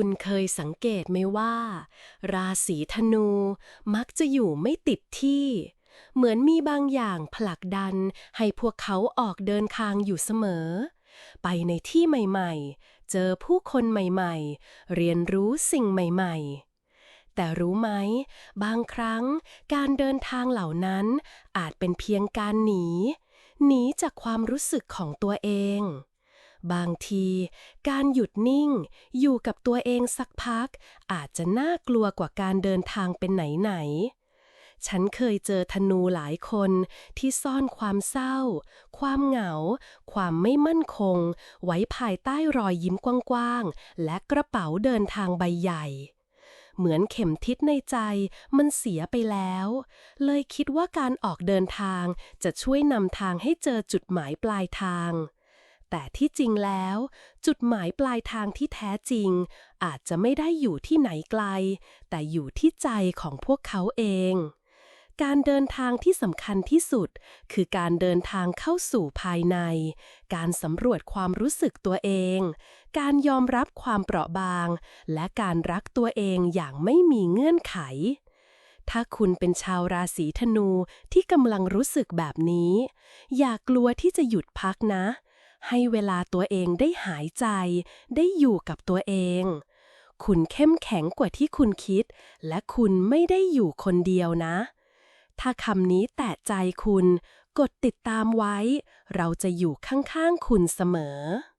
คุณเคยสังเกตไหมว่า ราศีธนูมักจะอยู่ไม่ติดที่ เหมือนมีบางอย่างผลักดันให้พวกเขาออกเดินทางอยู่เสมอ ไปในที่ใหม่ๆ เจอผู้คนใหม่ๆ เรียนรู้สิ่งใหม่ๆแต่รู้ไหม บางครั้งการเดินทางเหล่านั้นอาจเป็นเพียงการหนี หนีจากความรู้สึกของตัวเอง บางที การหยุดนิ่ง อยู่กับตัวเองสักพัก อาจจะน่ากลัวกว่าการเดินทางเป็นไหนๆฉันเคยเจอธนูหลายคนที่ซ่อนความเศร้า ความเหงา ความไม่มั่นคง ไว้ภายใต้รอยยิ้มกว้างๆ และกระเป๋าเดินทางใบใหญ่ เหมือนเข็มทิศในใจมันเสียไปแล้ว เลยคิดว่าการออกเดินทางจะช่วยนำทางให้เจอจุดหมายปลายทาง แต่ที่จริงแล้ว จุดหมายปลายทางที่แท้จริง อาจจะไม่ได้อยู่ที่ไหนไกล แต่อยู่ที่ใจของพวกเขาเอง การเดินทางที่สำคัญที่สุด คือการเดินทางเข้าสู่ภายใน การสำรวจความรู้สึกตัวเอง การยอมรับความเปราะบาง และการรักตัวเองอย่างไม่มีเงื่อนไขถ้าคุณเป็นชาวราศีธนูที่กำลังรู้สึกแบบนี้ อย่ากลัวที่จะหยุดพักนะ ให้เวลาตัวเองได้หายใจ ได้อยู่กับตัวเอง คุณเข้มแข็งกว่าที่คุณคิด และคุณไม่ได้อยู่คนเดียวนะ ถ้าคำนี้แตะใจคุณ กดติดตามไว้ เราจะอยู่ข้างๆคุณเสมอ